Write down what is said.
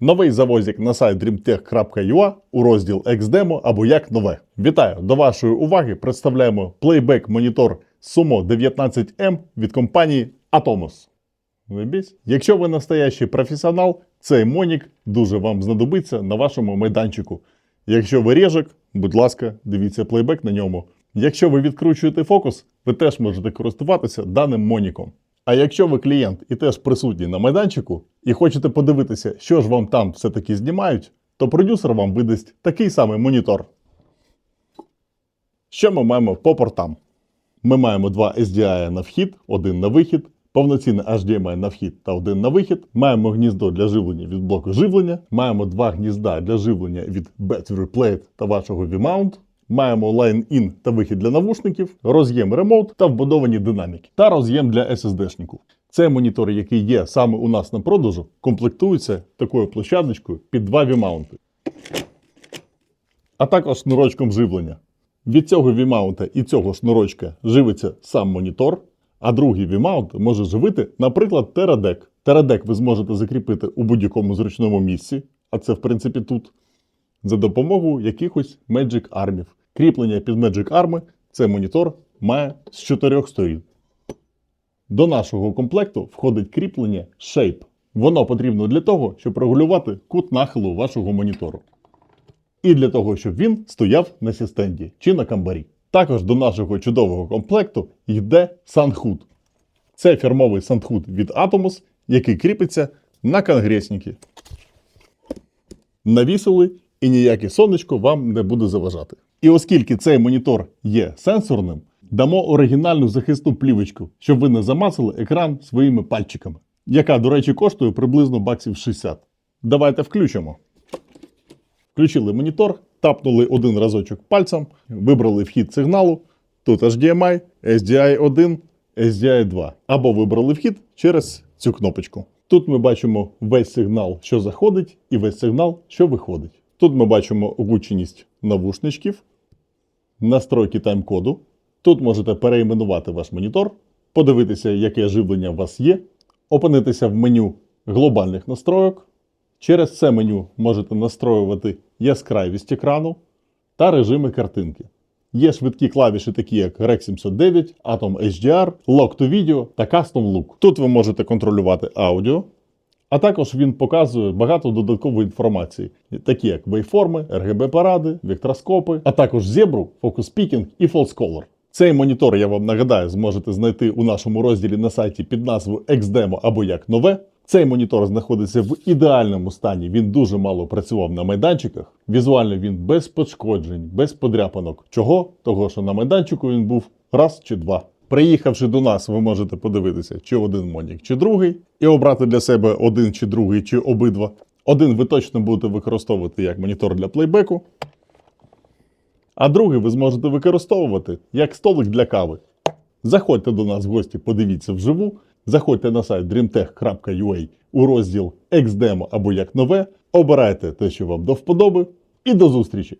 Новий завозик на сайт dreamtech.ua у розділ XDemo або як нове. Вітаю! До вашої уваги представляємо плейбек монітор Sumo 19M від компанії Atomos. Заєбісь. Якщо ви настоящий професіонал, цей монік дуже вам знадобиться на вашому майданчику. Якщо ви режик, будь ласка, дивіться плейбек на ньому. Якщо ви відкручуєте фокус, ви теж можете користуватися даним моніком. А якщо ви клієнт і теж присутній на майданчику, і хочете подивитися, що ж вам там все-таки знімають, то продюсер вам видасть такий самий монітор. Що ми маємо по портам? Ми маємо два SDI на вхід, один на вихід, повноцінний HDMI на вхід та один на вихід. Маємо гніздо для живлення від блоку живлення, маємо два гнізда для живлення від Battery Plate та вашого V-mount. Маємо Line-in та вихід для навушників, роз'єм ремоут та вбудовані динаміки, та роз'єм для SSD-шнику. Цей монітор, який є саме у нас на продажу, комплектується такою площадочкою під два V-маунти, а також шнурочком живлення. Від цього V-маунта і цього шнурочка живиться сам монітор, а другий V-маунт може живити, наприклад, терадек. Терадек ви зможете закріпити у будь-якому зручному місці, а це в принципі тут, за допомогою якихось Magic Armів. Кріплення під Magic Arm цей монітор має з чотирьох сторін. До нашого комплекту входить кріплення Shape. Воно потрібно для того, щоб регулювати кут нахилу вашого монітору. І для того, щоб він стояв на сістенді чи на камбарі. Також до нашого чудового комплекту йде SunHood. Це фірмовий SunHood від Atomos, який кріпиться на конгресніки. Навісили і ніяке сонечко вам не буде заважати. І оскільки цей монітор є сенсорним, дамо оригінальну захисну плівочку, щоб ви не замасили екран своїми пальчиками, яка, до речі, коштує приблизно баксів 60. Давайте включимо. Включили монітор, тапнули один разочок пальцем, вибрали вхід сигналу. Тут HDMI, SDI 1, SDI 2. Або вибрали вхід через цю кнопочку. Тут ми бачимо весь сигнал, що заходить, і весь сигнал, що виходить. Тут ми бачимо гучність навушничків, настройки тайм-коду. Тут можете переіменувати ваш монітор, подивитися, яке живлення у вас є, опинитися в меню глобальних настройок. Через це меню можете настроювати яскравість екрану та режими картинки. Є швидкі клавіші, такі як Rec 709, Atom HDR, Lock to Video та Custom Look. Тут ви можете контролювати аудіо, а також він показує багато додаткової інформації, такі як вейформи, RGB паради, вектроскопи, а також зебру, Focus Picking і False Color. Цей монітор, я вам нагадаю, зможете знайти у нашому розділі на сайті під назвою XDemo або як нове. Цей монітор знаходиться в ідеальному стані. Він дуже мало працював на майданчиках. Візуально він без пошкоджень, без подряпанок. Чого? Того, що на майданчику він був раз чи два. Приїхавши до нас, ви можете подивитися, чи один монік, чи другий, і обрати для себе один чи другий, чи обидва. Один ви точно будете використовувати як монітор для плейбеку, а другий ви зможете використовувати як столик для кави. Заходьте до нас в гості, подивіться вживу. Заходьте на сайт dreamtech.ua у розділ «Ексдемо» або як нове. Обирайте те, що вам до вподоби, і до зустрічі!